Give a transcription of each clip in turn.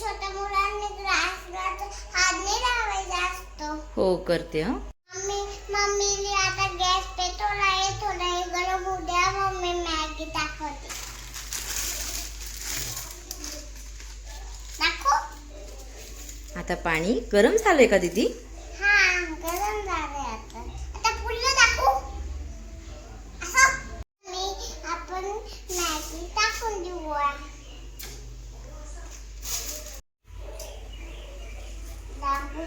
छोट्या मुलांनी ग्रास हात नाही लावायचा असतो हो करते हा. मम्मी मम्मी मी आता गॅस पे थोडा हे थोडा हे गरम होऊ द्या मम्मी मॅगी दाखवते. दाखव. आता पाणी गरम झालंय का दीदी?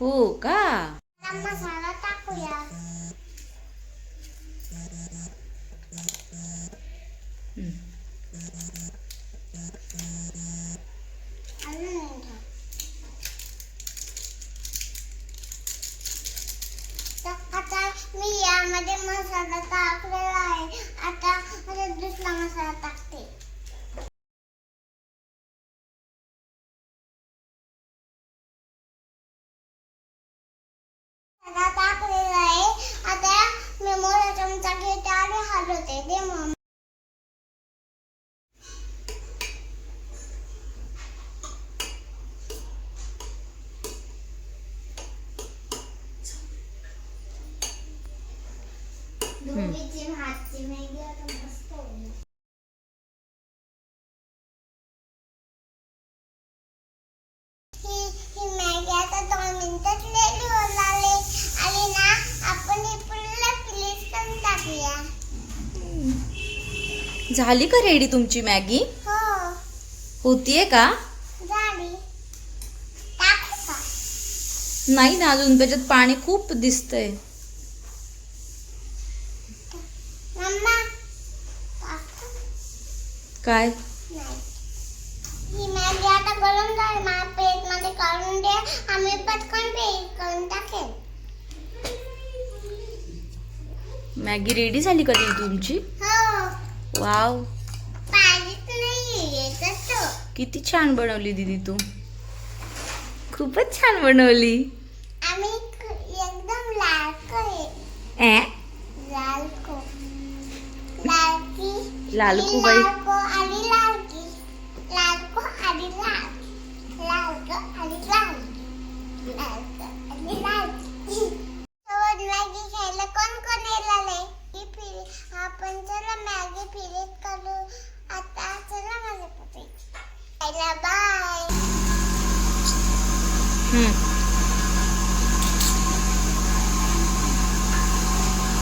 लावायचा हो का आता मसाला टाकूया मसाला टाकलेला आहे. आता झाली का रेडी तुमची मॅगी? हो. होतीये का? नाही ना अजून त्याच्यात पाणी खूप दिसतंय. काय? नाही. मॅगी रेडी झाली का दीदी तुमची? वाव. किती छान बनवली दीदी तू. खूपच छान बनवली. लालकू बाई. 嗯。